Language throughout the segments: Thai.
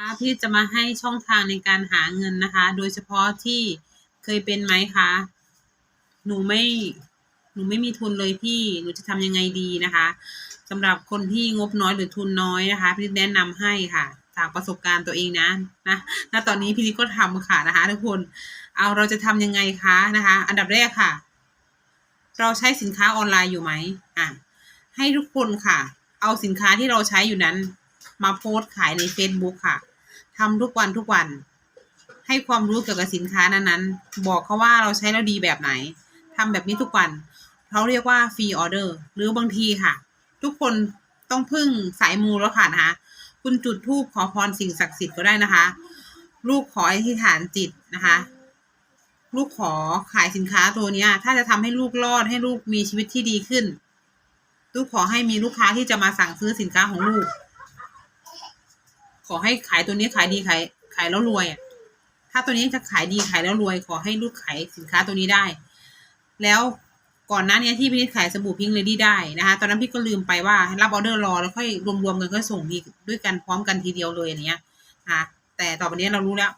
คะพี่จะมาให้ช่องทางในการหาเงินนะคะ โดยเฉพาะที่เคยเป็นไหมคะ หนูไม่หนูไม่มีทุนเลยพี่หนูจะทำยังไงดีนะคะสำหรับคนที่งบน้อยหรือทุนน้อยนะคะ พี่แนะนำให้ค่ะจากประสบการณ์ตัวเองนะนะณตอนนี้พี่นิดก็ทำค่ะนะคะทุกคนเอาเราจะทำยังไงคะนะคะ อันดับแรกค่ะ เราใช้สินค้าออนไลน์อยู่ไหมอะให้ทุกคนค่ะ เอาสินค้าที่เราใช้อยู่นั้น มาโพสต์ขายใน Facebook ค่ะ ทำทุกวันทุกวัน ให้ความรู้เกี่ยวกับสินค้านั้นๆ บอกเขาว่าเราใช้แล้วดีแบบไหนทำแบบนี้ทุกวันเขาเรียกว่าฟรีออเดอร์หรือบางทีค่ะ ทุกคนต้องพึ่งสายมูแล้วค่ะนะคะคุณจุดธูปขอพรสิ่งศักดิ์สิทธิ์ก็ได้นะคะ ลูกขออธิษฐานจิตนะคะ ลูกขอขายสินค้าตัวเนี้ย ถ้าจะทำให้ลูกรอดให้ลูกมีชีวิตที่ดีขึ้น ลูกขอให้มีลูกค้าที่จะมาสั่งซื้อสินค้าของลูก ขอให้ขายตัวนี้ขายดีขายขายแล้วรวยอะถ้าตัวนี้จะขายดีขายแล้วรวย ขอให้ลูกขายสินค้าตัวนี้ได้ แล้วก่อนหน้านี้ที่พี่นิดขายสบู่พิงค์เลดี้ได้นะคะตอนนั้นพี่ก็ลืมไปว่ารับออเดอร์รอแล้วค่อยรวมๆกันก็ส่งดีด้วยกันพร้อมกันทีเดียวเลยอย่างเงี้ยนะคะแต่ต่อไปนี้เรารู้แล้ว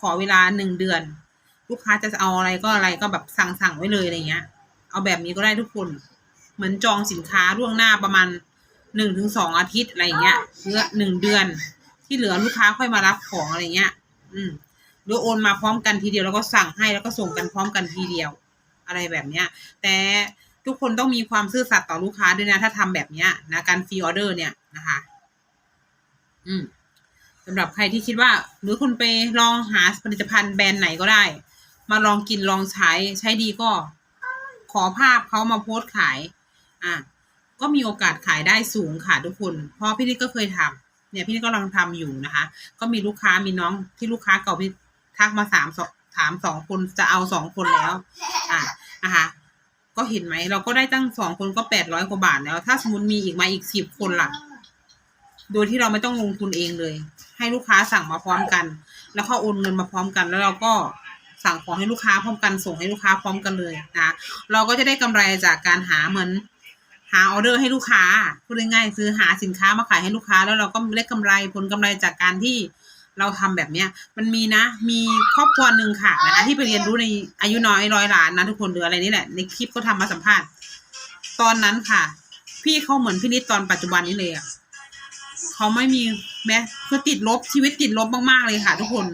ขอเวลาหนึ่งเดือน ลูกค้าจะเอาอะไรก็อะไรก็แบบสั่งสั่งไว้เลยอะไรเงี้ย เอาแบบนี้ก็ได้ทุกคน เหมือนจองสินค้าล่วงหน้าประมาณหนึ่งถึงสองอาทิตย์อะไรเงี้ยเพื่อหนึ่งเดือน ที่เหลือลูกค้าค่อยมารับของอะไรเงี้ย อืมหรือโอนมาพร้อมกันทีเดียวแล้วก็สั่งให้แล้วก็ส่งกันพร้อมกันทีเดียว อะไรแบบเนี้ย แต่ทุกคนต้องมีความซื่อสัตย์ต่อลูกค้าด้วยนะ ถ้าทำแบบเนี้ยนะการฟรีออเดอร์เนี่ยนะคะ อืมสำหรับใครที่คิดว่า หรือคุณไปลองหาผลิตภัณฑ์แบรนด์ไหนก็ได้ มาลองกินลองใช้ใช้ดีก็ ขอภาพเขามาโพสต์ขาย อะก็มีโอกาสขายได้สูงค่ะทุกคน เพราะพี่นิดก็เคยทำ เนี่ยพี่นิดก็กำลังทำอยู่นะคะ ก็มีลูกค้ามีน้องที่ลูกค้าเก่าพี่ทักมาสามสองถามสองคนจะเอาสองคนแล้ว อะนะคะก็เห็นไหมเราก็ได้ตั้งสองคนก็แปดร้อยกว่าบาทแล้ว ถ้าสมมติมีอีกมาอีกสิบคนล่ะ โดยที่เราไม่ต้องลงทุนเองเลย ให้ลูกค้าสั่งมาพร้อมกัน แล้วเขาโอนเงินมาพร้อมกัน แล้วเราก็สั่งของให้ลูกค้าพร้อมกันส่งให้ลูกค้าพร้อมกันเลยนะเราก็จะได้กำไรจากการหาเหมือน หาออเดอร์ให้ลูกค้าพูดง่ายๆซื้อหาสินค้ามาขายให้ลูกค้า แล้วเราก็ได้กำไรผลกำไรจากการที่เราทำแบบเนี้ย มันมีนะ มีครอบครัวหนึ่งค่ะนะที่ไปเรียนรู้ในอายุน้อยร้อยล้านนะทุกคนหรืออะไรนี่แหละ ในคลิปก็ทำมาสัมภาษณ์ ตอนนั้นค่ะ พี่เขาเหมือนพี่นิดตอนปัจจุบันนี้เลยอะเขาไม่มีแม้คือติดลบชีวิตติดลบมากๆเลยค่ะ ทุกคน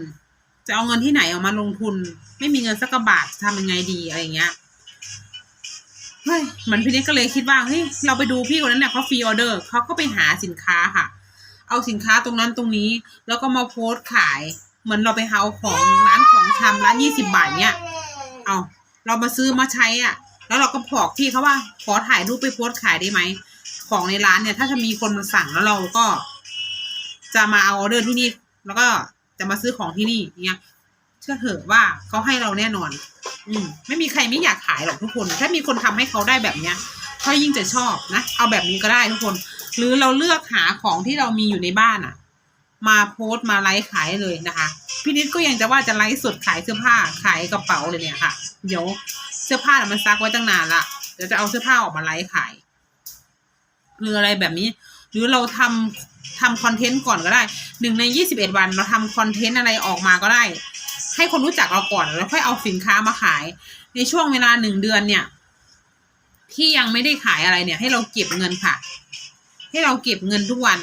จะเอาเงินที่ไหนออกมาลงทุน ไม่มีเงินสักกระบาทจะทำยังไงดีอะไรเงี้ย เฮ้ยเหมือนพี่นิดก็เลยคิดว่าเฮ้ยเราไปดูพี่คนนั้นเนี่ยเขาฟรีออเดอร์เขาก็ไปหาสินค้าค่ะ เอาสินค้าตรงนั้นตรงนี้ แล้วก็มาโพสต์ขาย เหมือนเราไปหาของร้านของชำร้านยี่สิบาทเนี่ยเอาเรามาซื้อมาใช้อะ แล้วเราก็บอกพี่เขาว่าขอถ่ายรูปไปโพสต์ขายได้ไหมของในร้านเนี่ย ถ้าจะมีคนมาสั่งแล้วเราก็ จะมาเอาออเดอร์ที่นี่ แล้วก็จะมาซื้อของที่นี่เนี่ยเชื่อเถอะว่าเขาให้เราแน่นอน อืมไม่มีใครไม่อยากขายหรอกทุกคน ถ้ามีคนทำให้เขาได้แบบเนี้ยเขายิ่งจะชอบนะ เอาแบบนี้ก็ได้ทุกคน หรือเราเลือกหาของที่เรามีอยู่ในบ้านอะมาโพสต์มาไลฟ์ขายเลยนะคะพี่นิดก็ยังจะว่าจะไลฟ์สดขายเสื้อผ้าขายกระเป๋าเลยเนี่ยค่ะ เดี๋ยวเสื้อผ้าน่ะมันซักไว้ตั้งนานละเดี๋ยวจะเอาเสื้อผ้าออกมาไลฟ์ขายหรืออะไรแบบนี้ หรือเราทำทำคอนเทนต์ก่อนก็ได้หนึ่งในยี่สิบเอ็ดวันเราทำคอนเทนต์อะไรออกมาก็ได้ ให้คนรู้จักเราก่อนแล้วค่อยเอาสินค้ามาขาย ในช่วงเวลาหนึ่งเดือนเนี่ย ที่ยังไม่ได้ขายอะไรเนี่ย ให้เราเก็บเงินค่ะ ให้เราเก็บเงินทุกวัน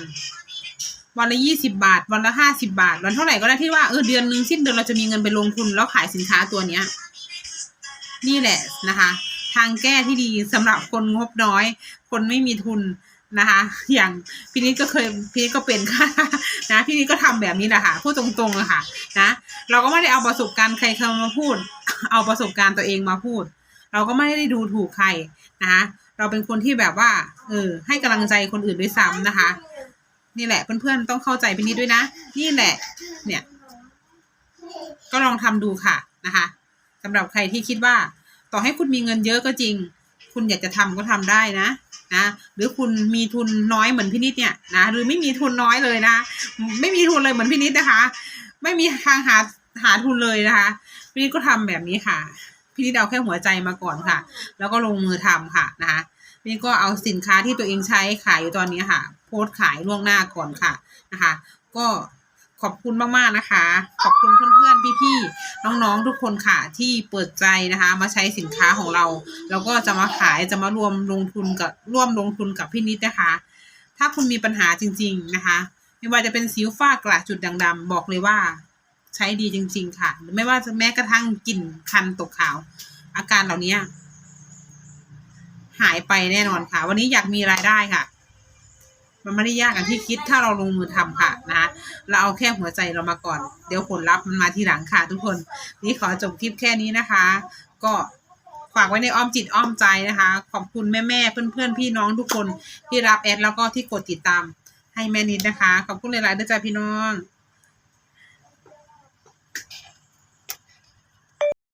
วันละยี่สิบาท วันละห้าสิบาท วันเท่าไหร่ก็ได้ที่ว่าเออเดือนหนึ่งสิ้นเดือนเราจะมีเงินไปลงทุนแล้วขายสินค้าตัวเนี้ย นี่แหละนะคะ ทางแก้ที่ดีสำหรับคนงบน้อย คนไม่มีทุน นะคะ อย่างพี่นิดก็เคยพี่นิดก็เป็นค่ะนะพี่นิดก็ทำแบบนี้แหละค่ะพูดตรงๆเลยค่ะ นะ เราก็ไม่ได้เอาประสบการณ์ใครเข้ามาพูด เอาประสบการณ์ตัวเองมาพูด เราก็ไม่ได้ดูถูกใครนะคะเราเป็นคนที่แบบว่าเออให้กำลังใจคนอื่นด้วยซ้ำนะคะ นี่แหละเพื่อนๆต้องเข้าใจพี่นิดด้วยนะนี่แหละ เนี่ย ก็ลองทำดูค่ะนะคะสำหรับใครที่คิดว่า ต่อให้คุณมีเงินเยอะก็จริง คุณอยากจะทำก็ทำได้นะ นะหรือคุณมีทุนน้อยเหมือนพี่นิดเนี่ยนะหรือไม่มีทุนน้อยเลยนะ ไม่มีทุนเลยเหมือนพี่นิดนะคะ ไม่มีทางหาหาทุนเลยนะคะพี่นิดก็ทำแบบนี้ค่ะ พี่นิดเอาแค่หัวใจมาก่อนค่ะ แล้วก็ลงมือทำค่ะนะคะพี่นิดก็เอาสินค้าที่ตัวเองใช้ขายอยู่ตอนนี้ค่ะ โพสต์ขายล่วงหน้าก่อนค่ะนะคะ ก็ ขอบคุณมากๆนะคะ ขอบคุณเพื่อนๆพี่ๆน้องๆทุกคนค่ะที่เปิดใจนะคะ มาใช้สินค้าของเรา แล้วก็จะมาขายจะมารวมลงทุนกับร่วมลงทุนกับพี่นิดนะคะ ถ้าคุณมีปัญหาจริง ๆนะคะ ไม่ว่าจะเป็นสิวฝ้ากระจุดด่างดำบอกเลยว่า ใช้ดีจริง ๆ ค่ะ ไม่ว่าจะแม้กระทั่งกลิ่นคันตกขาว อาการเหล่านี้หายไปแน่นอนค่ะ วันนี้อยากมีรายได้ค่ะ มันไม่ได้ยากกันที่คิดถ้าเราลงมือทำค่ะนะคะเราเอาแค่หัวใจเรามาก่อน เดี๋ยวผลลัพธ์มันมาทีหลังค่ะทุกคน นี่ขอจบคลิปแค่นี้นะคะ ก็ฝากไว้ในอ้อมจิตอ้อมใจนะคะ ขอบคุณแม่แม่ๆเพื่อนๆพี่น้องทุกคนที่รับแอดแล้วก็ที่กดติดตามให้แม่นิดนะคะ ขอบคุณหลายๆด้วยจ้าพี่น้อง